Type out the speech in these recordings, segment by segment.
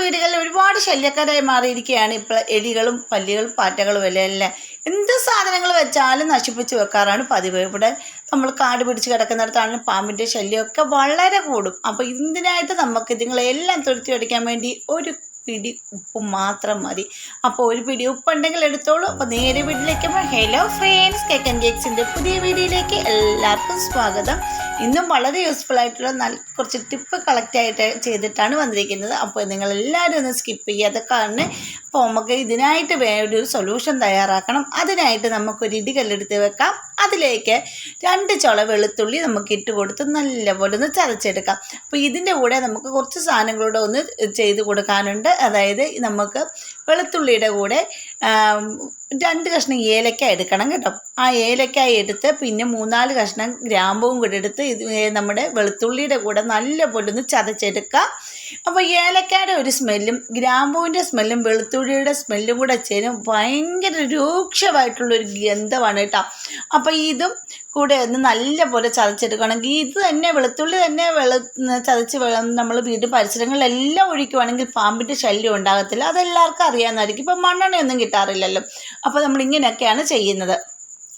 വീടുകളിൽ ഒരുപാട് ശല്യക്കാരായി മാറിയിരിക്കുകയാണ് ഇപ്പോൾ എലികളും പല്ലികളും പാറ്റകളും എല്ലാം എല്ലാം. എന്ത് സാധനങ്ങൾ വെച്ചാലും നശിപ്പിച്ച് വെക്കാറാണ് പതിവ്. ഇവിടെ നമ്മൾ കാട് പിടിച്ച് കിടക്കുന്നിടത്താണ് പാമ്പിന്റെ ശല്യമൊക്കെ വളരെ കൂടും. അപ്പോൾ ഇതിനായിട്ട് നമുക്ക് ഇതുങ്ങളെല്ലാം തുരുത്തി അടിക്കാൻ വേണ്ടി ഒരു പിടി ഉപ്പ് മാത്രം മതി. അപ്പോൾ ഒരു പിടി ഉപ്പുണ്ടെങ്കിൽ എടുത്തോളൂ. അപ്പോൾ നേരെ വീട്ടിലേക്ക് ഹലോ ഫ്രണ്ട്സ് കേക്ക് ആൻഡ് കേക്സിന്റെ പുതിയ വീഡിയോയിലേക്ക് എല്ലാവർക്കും സ്വാഗതം. ഇന്നും വളരെ യൂസ്ഫുൾ ആയിട്ടുള്ള നല്ല കുറച്ച് ടിപ്പ് കളക്ട് ആയിട്ട് ചെയ്തിട്ടാണ് വന്നിരിക്കുന്നത്. അപ്പോൾ നിങ്ങൾ എല്ലാവരും ഒന്ന് സ്കിപ്പ് ചെയ്യാതെ കാരണം അപ്പോൾ നമുക്ക് ഇതിനായിട്ട് ഒരു സൊല്യൂഷൻ തയ്യാറാക്കണം. അതിനായിട്ട് നമുക്കൊരു ഇടികല്ലെടുത്ത് വെക്കാം. അതിലേക്ക് രണ്ട് ചുള വെളുത്തുള്ളി നമുക്ക് ഇട്ട് കൊടുത്ത് നല്ലപോലെ ഒന്ന് ചതച്ചെടുക്കാം. അപ്പോൾ ഇതിന്റെ കൂടെ നമുക്ക് കുറച്ച് സാധനങ്ങളൂടെ ഒന്ന് ചെയ്ത് കൊടുക്കാനുണ്ട്. അതായത് നമുക്ക് വെളുത്തുള്ളിയുടെ കൂടെ രണ്ട് കഷ്ണം ഏലക്ക എടുക്കണം കേട്ടോ. ആ ഏലക്ക എടുത്ത് പിന്നെ മൂന്നാൽ കഷ്ണം ഗ്രാമ്പവും കൂടെ എടുത്ത് ഇത് നമ്മുടെ വെളുത്തുള്ളിയുടെ കൂടെ നല്ല പോലെ ഒന്ന് ചതച്ചെടുക്കുക. അപ്പോൾ ഏലക്കയുടെ ഒരു സ്മെല്ലും ഗ്രാമ്പൂവിന്റെ സ്മെല്ലും വെളുത്തുള്ളിയുടെ സ്മെല്ലും കൂടെ ചേരും ഭയങ്കര രൂക്ഷമായിട്ടുള്ളൊരു ഗന്ധമാണ് കേട്ടോ. അപ്പോൾ ഇതും കൂടെ ഒന്ന് നല്ലപോലെ ചതച്ചെടുക്കുകയാണെങ്കിൽ ഇത് തന്നെ വെളുത്തുള്ളി തന്നെ വെളു ചതച്ച് നമ്മൾ വീട് പരിസരങ്ങളിലെല്ലാം ഒഴിക്കുവാണെങ്കിൽ പാമ്പിന്റെ ശല്യം ഉണ്ടാകത്തില്ല. അതെല്ലാവർക്കും അറിയാവുന്നതായിരിക്കും. ഇപ്പം മണ്ണെണ്ണയൊന്നും കിട്ടാറില്ലല്ലോ. അപ്പോൾ നമ്മൾ ഇങ്ങനെയൊക്കെയാണ് ചെയ്യുന്നത്.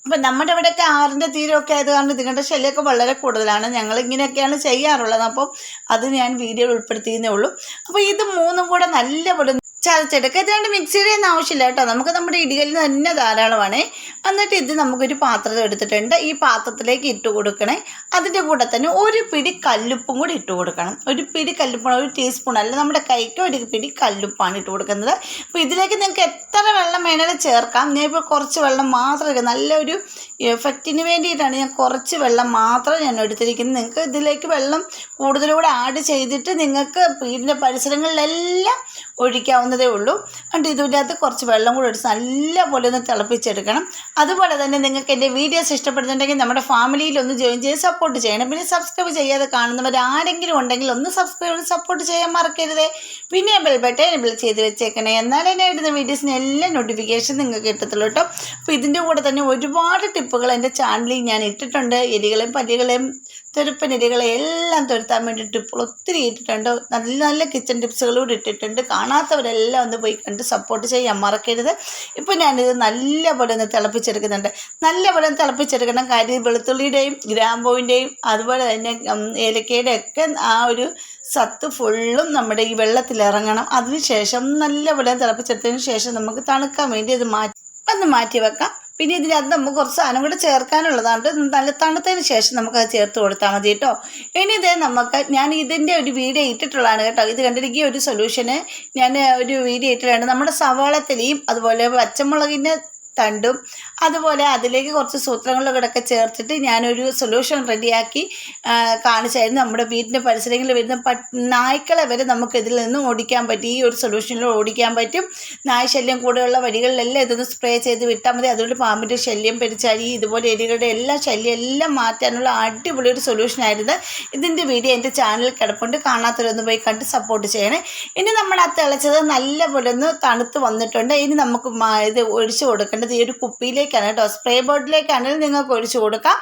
അപ്പം നമ്മുടെ ഇവിടെയൊക്കെ ആറിന്റെ തീരമൊക്കെ ആയത് കാരണം ഇതിങ്ങളുടെ ശല്യമൊക്കെ വളരെ കൂടുതലാണ്. ഞങ്ങൾ ഇങ്ങനെയൊക്കെയാണ് ചെയ്യാറുള്ളത്. അപ്പം അത് ഞാൻ വീഡിയോയിൽ ഉൾപ്പെടുത്തിയെന്നേ ഉള്ളൂ. അപ്പോൾ ഇത് മൂന്നും കൂടെ നല്ലപോലെ ചതച്ചെടുക്കുക. ഇത് രണ്ട് മിക്സിയുടെ ഒന്നും ആവശ്യമില്ല കേട്ടോ. നമുക്ക് നമ്മുടെ ഇടികളിൽ തന്നെ ധാരാളമാണ്. എന്നിട്ട് ഇത് നമുക്കൊരു പാത്രം എടുത്തിട്ടുണ്ട്. ഈ പാത്രത്തിലേക്ക് ഇട്ട് കൊടുക്കണേ. അതിന്റെ കൂടെ തന്നെ ഒരു പിടി കല്ലുപ്പും കൂടി ഇട്ട് കൊടുക്കണം. ഒരു പിടി കല്ലുപ്പാണ് ഒരു ടീസ്പൂൺ അല്ല നമ്മുടെ കൈക്ക് ഒരു പിടി കല്ലുപ്പാണ് ഇട്ട് കൊടുക്കുന്നത്. അപ്പോൾ ഇതിലേക്ക് നിങ്ങൾക്ക് എത്ര വെള്ളം വേണേലും ചേർക്കാം. ഞാൻ ഇപ്പോൾ കുറച്ച് വെള്ളം മാത്രം നല്ലൊരു എഫക്റ്റിന് വേണ്ടിയിട്ടാണ് ഞാൻ കുറച്ച് വെള്ളം മാത്രം ഞാൻ എടുത്തിരിക്കുന്നത്. നിങ്ങൾക്ക് ഇതിലേക്ക് വെള്ളം കൂടുതലൂടെ ആഡ് ചെയ്തിട്ട് നിങ്ങൾക്ക് വീടിന്റെ പരിസരങ്ങളിലെല്ലാം ഒഴിക്കാവുന്നതേ ഉള്ളൂ. എന്നിട്ട് ഇതിനകത്ത് കുറച്ച് വെള്ളം കൂടെ എടുത്ത് നല്ലപോലെ ഒന്ന് തിളപ്പിച്ചെടുക്കണം. അതുപോലെ തന്നെ നിങ്ങൾക്ക് എന്റെ വീഡിയോസ് ഇഷ്ടപ്പെടുന്നുണ്ടെങ്കിൽ നമ്മുടെ ഫാമിലിയിൽ ഒന്ന് ജോയിൻ ചെയ്ത് സപ്പോർട്ട് ചെയ്യണം. പിന്നെ സബ്സ്ക്രൈബ് ചെയ്യാതെ കാണുന്നവർ ആരെങ്കിലും ഉണ്ടെങ്കിൽ ഒന്ന് സബ്സ്ക്രൈബ് സപ്പോർട്ട് ചെയ്യാൻ മറക്കരുത്. പിന്നെ ബെൽ ബട്ടൺ എനബിൾ ചെയ്ത് വെച്ചേക്കണേ. എന്നാലേ എന്നെ ഇടുന്ന വീഡിയോസിന് എല്ലാ നോട്ടിഫിക്കേഷൻ നിങ്ങൾക്ക് കിട്ടത്തുള്ളൂ കേട്ടോ. അപ്പോൾ ഇതിന്റെ കൂടെ തന്നെ ഒരുപാട് ടിപ്പുകൾ എന്റെ ചാനലിൽ ഞാൻ ഇട്ടിട്ടുണ്ട്. എലികളെയും പല്ലികളെയും തെരുപ്പനിരികളെ എല്ലാം തുരത്താൻ വേണ്ടി ടിപ്പുകൾ ഒത്തിരി ഇട്ടിട്ടുണ്ട്. നല്ല നല്ല കിച്ചൺ ടിപ്സുകളൂടെ ഇട്ടിട്ടുണ്ട്. കാണാത്തവരെല്ലാം ഒന്ന് പോയി കണ്ട് സപ്പോർട്ട് ചെയ്യാൻ മറക്കരുത്. ഇപ്പോൾ ഞാനിത് നല്ലപോലെ ഒന്ന് തിളപ്പിച്ചെടുക്കുന്നുണ്ട്. നല്ലപോലെ തിളപ്പിച്ചെടുക്കണം. കാര്യം വെളുത്തുള്ളിയുടെയും ഗ്രാമ്പൂവിന്റെയും അതുപോലെ തന്നെ ഏലക്കയുടെ ഒക്കെ ആ ഒരു സത്ത് ഫുള്ളും നമ്മുടെ ഈ വെള്ളത്തിൽ ഇറങ്ങണം. അതിനുശേഷം നല്ലപോലെ തിളപ്പിച്ചെടുത്തതിന് ശേഷം നമുക്ക് തണുക്കാൻ വേണ്ടി അത് മാറ്റി ഒന്ന് മാറ്റി വെക്കാം. പിന്നെ ഇതിനകത്ത് നമുക്ക് കുറച്ച് സാധനം കൂടെ ചേർക്കാനുള്ളതാണ്. നല്ല തണുത്തതിന് ശേഷം നമുക്ക് അത് ചേർത്ത് കൊടുത്താൽ മതി കേട്ടോ. ഇനി ഇത് നമുക്ക് ഞാൻ ഇതിന്റെ ഒരു വീഡിയോ ഇട്ടിട്ടുള്ളതാണ് കേട്ടോ. ഇത് കണ്ടിരിക്കുക ഒരു സൊല്യൂഷന് ഞാൻ ഒരു വീഡിയോ ഇട്ടിട്ടുണ്ട്. നമ്മുടെ സവാളത്തിലെയും അതുപോലെ പച്ചമുളകിന്റെ തണ്ടും അതുപോലെ അതിലേക്ക് കുറച്ച് സൂത്രങ്ങളൊക്കെ ചേർത്തിട്ട് ഞാനൊരു സൊല്യൂഷൻ റെഡിയാക്കി കാണിച്ചായിരുന്നു നമ്മുടെ വീടിന്റെ പരിസരങ്ങളിൽ വരുന്ന പ നായ്ക്കളെ വരെ നമുക്ക് ഇതിൽ നിന്ന് ഓടിക്കാൻ പറ്റും. ഈ ഒരു സൊല്യൂഷനിൽ ഓടിക്കാൻ പറ്റും. നായ ശല്യം കൂടെയുള്ള വഴികളിലെല്ലാം ഇതൊന്ന് സ്പ്രേ ചെയ്ത് വിട്ടാൽ മതി. അതുകൊണ്ട് പാമ്പിന്റെ ശല്യം പെരിച്ചാരി ഇതുപോലെ എലികളുടെ എല്ലാ ശല്യം എല്ലാം മാറ്റാനുള്ള അടിപൊളി ഒരു സൊല്യൂഷനായിരുന്നു ഇതിന്റെ വീഡിയോ എന്റെ ചാനലിൽ കിടപ്പുണ്ട്. കാണാത്തവരൊന്ന് പോയി കണ്ട് സപ്പോർട്ട് ചെയ്യണേ. ഇനി നമ്മൾ ആ തിളച്ചത് നല്ലപോലെ ഒന്ന് തണുത്ത് വന്നിട്ടുണ്ട്. ഇനി നമുക്ക് ഇത് ഒഴിച്ചു കൊടുക്കേണ്ടത് ഈ ഒരു കുപ്പിയിലേക്കാണ് കേട്ടോ. സ്പ്രേ ബോട്ടിലേക്കാണെങ്കിൽ നിങ്ങൾക്ക് ഒഴിച്ചു കൊടുക്കാം.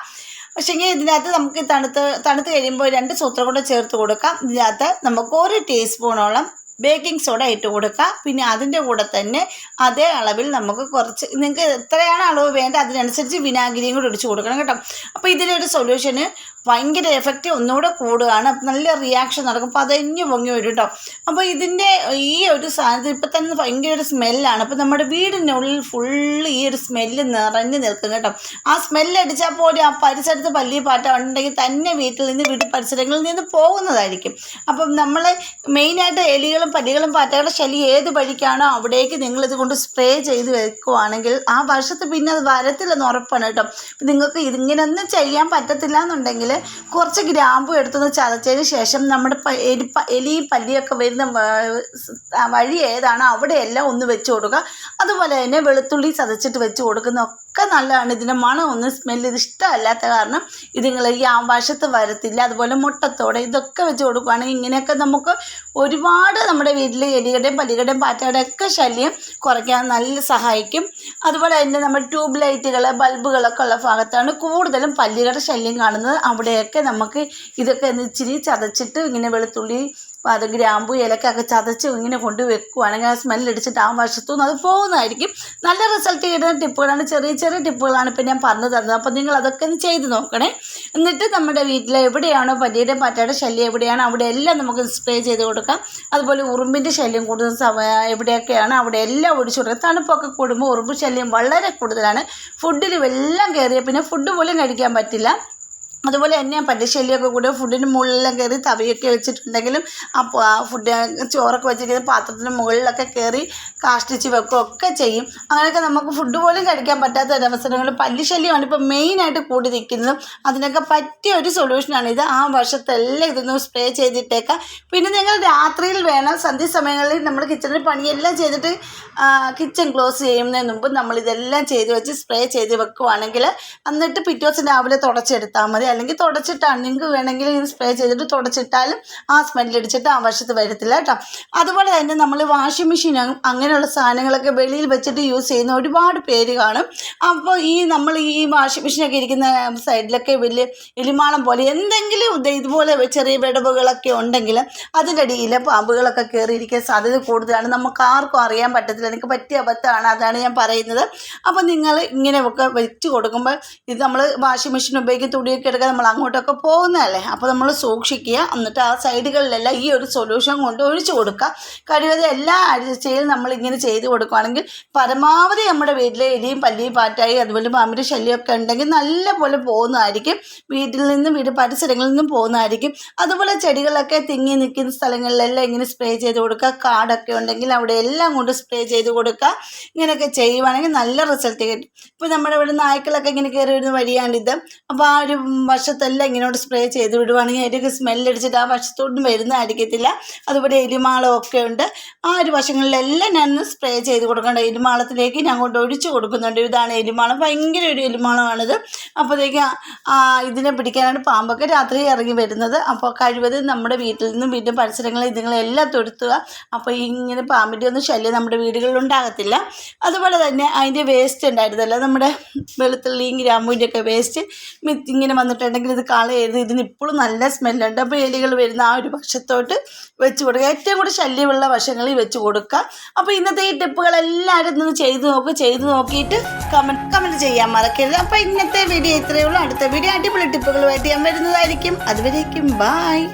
പക്ഷേങ്കിൽ ഇതിനകത്ത് നമുക്ക് തണുത്ത് തണുത്ത് കഴിയുമ്പോൾ രണ്ട് സൂത്രം കൂടെ ചേർത്ത് കൊടുക്കാം. ഇതിനകത്ത് നമുക്ക് ഒരു ടീസ്പൂണോളം ബേക്കിംഗ് സോഡ ഇട്ട് കൊടുക്കുക പിന്നെ അതിന്റെ കൂടെ തന്നെ അതേ അളവിൽ നമുക്ക് കുറച്ച് നിങ്ങൾക്ക് എത്രയാണ് അളവ് വേണ്ട അതിനനുസരിച്ച് വിനാഗിരിയും കൂടി ഒഴിച്ച് കൊടുക്കണം കേട്ടോ. അപ്പോൾ ഇതിലൊരു സൊല്യൂഷന് ഭയങ്കര എഫക്റ്റ് ഒന്നുകൂടെ കൂടുകയാണ്. നല്ല റിയാക്ഷൻ നടക്കും. അപ്പോൾ പതഞ്ഞു പൊങ്ങി വരും കേട്ടോ. അപ്പോൾ ഇതിന്റെ ഈ ഒരു സാധനത്തിൽ ഇപ്പം തന്നെ ഭയങ്കര ഒരു സ്മെല്ലാണ് അപ്പോൾ നമ്മുടെ വീടിന്റെ ഉള്ളിൽ ഫുള്ള് ഈ ഒരു സ്മെല്ല് നിറഞ്ഞു നിൽക്കും കേട്ടോ. ആ സ്മെല്ലടിച്ചാൽ പോലും ആ പരിസരത്ത് പല്ലി പാറ്റ ഉണ്ടെങ്കിൽ തന്നെ വീട്ടിൽ നിന്ന് വീട്ടു പരിസരങ്ങളിൽ നിന്ന് പോകുന്നതായിരിക്കും. അപ്പം നമ്മൾ മെയിനായിട്ട് എലികളും പല്ലികളും പാറ്റകളുടെ ശല്യം ഏത് വഴിക്കാണോ അവിടേക്ക് നിങ്ങളിത് കൊണ്ട് സ്പ്രേ ചെയ്ത് വെക്കുവാണെങ്കിൽ ആ വർഷത്ത് പിന്നെ അത് വരത്തില്ലെന്ന് ഉറപ്പാണ് കേട്ടോ. നിങ്ങൾക്ക് ഇതിങ്ങനെയൊന്നും ചെയ്യാൻ പറ്റത്തില്ല എന്നുണ്ടെങ്കിൽ കുറച്ച് ഗ്രാമ്പു എടുത്തുനിന്ന് ചതച്ചതിന് ശേഷം നമ്മുടെ എലി എലിയും പല്ലിയൊക്കെ വരുന്ന വഴി ഏതാണോ അവിടെയെല്ലാം ഒന്ന് വെച്ച് കൊടുക്കുക. അതുപോലെ തന്നെ വെളുത്തുള്ളി ചതച്ചിട്ട് വെച്ച് കൊടുക്കുന്ന ഒക്കെ നല്ലതാണ്. ഇതിന്റെ മണം ഒന്ന് സ്മെല്ല് ഇത് ഇഷ്ടമല്ലാത്ത കാരണം ഇതിങ്ങൾ ഈ ആ വശത്ത് വരത്തില്ല. അതുപോലെ മുട്ടത്തോടെ ഇതൊക്കെ വെച്ച് കൊടുക്കുകയാണെങ്കിൽ ഇങ്ങനെയൊക്കെ നമുക്ക് ഒരുപാട് നമ്മുടെ വീട്ടിൽ എലികളുടെയും പല്ലികളുടെയും പാറ്റയുടെയും ഒക്കെ ശല്യം കുറയ്ക്കാൻ നല്ല സഹായിക്കും. അതുപോലെ തന്നെ നമ്മുടെ ട്യൂബ് ലൈറ്റുകൾ ബൾബുകളൊക്കെ ഉള്ള ഭാഗത്താണ് കൂടുതലും പല്ലികളുടെ ശല്യം കാണുന്നത്. അവിടെയൊക്കെ നമുക്ക് ഇതൊക്കെ ഒന്ന് ഇച്ചിരി ചതച്ചിട്ട് ഇങ്ങനെ വെളുത്തുള്ളി അപ്പോൾ അത് ഗ്രാമ്പു ഇലക്കൊക്കെ ചതച്ച് ഇങ്ങനെ കൊണ്ട് വെക്കുവാണെങ്കിൽ ആ സ്മെല്ലടിച്ചിട്ട് ആ വശത്തുനിന്ന് അത് പോകുന്നതായിരിക്കും. നല്ല റിസൾട്ട് കിട്ടുന്ന ടിപ്പുകളാണ്. ചെറിയ ചെറിയ ടിപ്പുകളാണ് ഇപ്പം ഞാൻ പറഞ്ഞു തന്നത്. അപ്പോൾ നിങ്ങൾ അതൊക്കെ ഒന്ന് ചെയ്ത് നോക്കണേ. എന്നിട്ട് നമ്മുടെ വീട്ടിലെ എവിടെയാണോ പല്ലിയുടെ പാറ്റയുടെ ശല്യം എവിടെയാണോ അവിടെ എല്ലാം നമുക്ക് സ്പ്രേ ചെയ്ത് കൊടുക്കാം. അതുപോലെ ഉറുമ്പിന്റെ ശല്യം കൂടുതൽ എവിടെയൊക്കെയാണ് അവിടെ എല്ലാം ഒടിച്ചു കൊടുക്കുക തണുപ്പൊക്കെ കൂടുമ്പോൾ ഉറുമ്പ് ശല്യം വളരെ കൂടുതലാണ്. ഫുഡിലും എല്ലാം കയറിയ പിന്നെ ഫുഡ് പോലും കഴിക്കാൻ പറ്റില്ല. അതുപോലെ തന്നെ പല്ലിശല്യമൊക്കെ കൂടെ ഫുഡിന് മുകളിലെല്ലാം കയറി തവിയൊക്കെ വെച്ചിട്ടുണ്ടെങ്കിലും ആ ഫുഡ് ചോറൊക്കെ വെച്ചിരിക്കുന്ന പാത്രത്തിന് മുകളിലൊക്കെ കയറി കാഷ്ടിച്ച് വെക്കുകയൊക്കെ ചെയ്യും. അങ്ങനെയൊക്കെ നമുക്ക് ഫുഡ് പോലും കഴിക്കാൻ പറ്റാത്ത ഒരവസരങ്ങൾ. പല്ലിശല്യമാണ് ഇപ്പോൾ മെയിനായിട്ട് കൂടി നിൽക്കുന്നത് അതിനൊക്കെ പറ്റിയ ഒരു സൊല്യൂഷനാണ് ഇത് ആ വർഷത്തെല്ലാം ഇതൊന്ന് സ്പ്രേ ചെയ്തിട്ടേക്കാം. പിന്നെ നിങ്ങൾ രാത്രിയിൽ വേണം സന്ധ്യ സമയങ്ങളിൽ നമ്മൾ കിച്ചണിൽ പണിയെല്ലാം ചെയ്തിട്ട് കിച്ചൺ ക്ലോസ് ചെയ്യുന്നതിന് മുമ്പ് നമ്മൾ ഇതെല്ലാം ചെയ്ത് വെച്ച് സ്പ്രേ ചെയ്ത് വെക്കുവാണെങ്കിൽ എന്നിട്ട് പിറ്റേ ദിവസം രാവിലെ തുടച്ചെടുത്താൽ മതി. അല്ലെങ്കിൽ തുടച്ചിട്ടാണ്. നിങ്ങൾക്ക് വേണമെങ്കിൽ സ്പ്രേ ചെയ്തിട്ട് തുടച്ചിട്ടാലും ആ സ്മെല്ലടിച്ചിട്ട് ആ വശത്ത് വരത്തില്ല കേട്ടോ. അതുപോലെ തന്നെ നമ്മൾ വാഷിംഗ് മെഷീൻ അങ്ങനെയുള്ള സാധനങ്ങളൊക്കെ വെളിയിൽ വെച്ചിട്ട് യൂസ് ചെയ്യുന്ന ഒരുപാട് പേര് കാണും. അപ്പോൾ ഈ നമ്മൾ ഈ വാഷിംഗ് മെഷീനൊക്കെ ഇരിക്കുന്ന സൈഡിലൊക്കെ വലിയ എലിമാളം പോലെ എന്തെങ്കിലും ഇത് ഇതുപോലെ ചെറിയ വിടവുകളൊക്കെ ഉണ്ടെങ്കിൽ അതിന്റെ അടിയിൽ പാമ്പുകളൊക്കെ കയറിയിരിക്കാൻ സാധ്യത കൂടുതലാണ്. നമുക്ക് ആർക്കും അറിയാൻ പറ്റത്തില്ല. എനിക്ക് പറ്റിയ അബദ്ധമാണ് അതാണ് ഞാൻ പറയുന്നത്. അപ്പോൾ നിങ്ങൾ ഇങ്ങനെയൊക്കെ വെച്ച് കൊടുക്കുമ്പോൾ ഇത് നമ്മൾ വാഷിംഗ് മെഷീൻ ഉപയോഗിക്കുന്ന തുണിയൊക്കെ എടുക്കാൻ നമ്മൾ അങ്ങോട്ടൊക്കെ പോകുന്നതല്ലേ? അപ്പോൾ നമ്മൾ സൂക്ഷിക്കുക. എന്നിട്ട് ആ സൈഡുകളിലെല്ലാം ഈ ഒരു സൊല്യൂഷൻ കൊണ്ട് ഒഴിച്ചു കൊടുക്കുക. കഴിവതും എല്ലാ ആഴ്ചയിലും നമ്മൾ ഇങ്ങനെ ചെയ്ത് കൊടുക്കുകയാണെങ്കിൽ പരമാവധി നമ്മുടെ വീട്ടിലെ എലിയും പല്ലിയും പാറ്റായി അതുപോലെ പാമ്പിന്റെ ശല്യമൊക്കെ ഉണ്ടെങ്കിൽ നല്ല പോലെ പോകുന്നതായിരിക്കും. വീട്ടിൽ നിന്നും വീട് പരിസരങ്ങളിൽ നിന്നും പോകുന്നതായിരിക്കും. അതുപോലെ ചെടികളൊക്കെ തിങ്ങി നിൽക്കുന്ന സ്ഥലങ്ങളിലെല്ലാം ഇങ്ങനെ സ്പ്രേ ചെയ്ത് കൊടുക്കുക. കാടൊക്കെ ഉണ്ടെങ്കിൽ അവിടെ എല്ലാം കൊണ്ട് സ്പ്രേ ചെയ്ത് കൊടുക്കുക. ഇങ്ങനെയൊക്കെ ചെയ്യുവാണെങ്കിൽ നല്ല റിസൾട്ട് കിട്ടും. ഇപ്പോൾ നമ്മുടെ ഇവിടെ നായ്ക്കളൊക്കെ ഇങ്ങനെ കയറി വരുന്ന വഴിയാണിത് അപ്പോൾ ആ ഒരു വശത്തെല്ലാം ഇങ്ങനോട് സ്പ്രേ ചെയ്ത് വിടുവാണെങ്കിൽ അതിന്റെയൊക്കെ സ്മെല്ലടിച്ചിട്ട് ആ വശത്തോട്ടും വരുന്നതായിരിക്കത്തില്ല അതുപോലെ എലിമാളം ഒക്കെ ഉണ്ട്. ആ ഒരു വശങ്ങളിലെല്ലാം ഞാൻ സ്പ്രേ ചെയ്ത് കൊടുക്കേണ്ട. എലിമാളത്തിലേക്ക് ഞാൻ കൊണ്ട് ഒഴിച്ചു കൊടുക്കുന്നുണ്ട്. ഇതാണ് എലിമാളം. ഭയങ്കര ഒരു എലിമാളമാണിത്. അപ്പോഴത്തേക്ക് ഇതിനെ പിടിക്കാനാണ് പാമ്പൊക്കെ രാത്രി ഇറങ്ങി വരുന്നത്. അപ്പോൾ കഴിവതും നമ്മുടെ വീട്ടിൽ നിന്നും വീട്ടിൽ പരിസരങ്ങളിൽ ഇതുങ്ങളെല്ലാം തൊടുത്തുക. അപ്പോൾ ഇങ്ങനെ പാമ്പിന്റെ ഒന്നും ശല്യം നമ്മുടെ വീടുകളിൽ ഉണ്ടാകത്തില്ല. അതുപോലെ തന്നെ അതിന്റെ വേസ്റ്റ് ഉണ്ടായിരുന്നല്ലോ. നമ്മുടെ വെളുത്തുള്ളിയും ഗ്രാമ്പൂവിന്റെ ഒക്കെ വേസ്റ്റ് ഇങ്ങനെ വന്നിട്ടുണ്ടെങ്കിൽ ഇത് കളയരുത് ഇതിന് ഇപ്പോഴും നല്ല സ്മെല്ലുണ്ട്. അപ്പോൾ എലികൾ വരുന്ന ആ ഒരു പക്ഷത്തോട്ട് വെച്ച് കൊടുക്കുക. ഏറ്റവും കൂടുതൽ ശല്യമുള്ള വശങ്ങളിൽ വെച്ച് കൊടുക്കുക. അപ്പോൾ ഇന്നത്തെ ഈ ടിപ്പുകളെല്ലാവരും ഒന്ന് ചെയ്ത് നോക്കുക ചെയ്ത് നോക്കിയിട്ട് കമന്റ് കമന്റ് ചെയ്യാൻ മറക്കരുത്. അപ്പോൾ ഇന്നത്തെ വീഡിയോ ഇത്രയേ ഉള്ളൂ. അടുത്ത വീഡിയോ അടിപൊളി ടിപ്പുകളുമായിട്ട് ഞാൻ വരുന്നതായിരിക്കും. അതുവരേക്കും ബായ്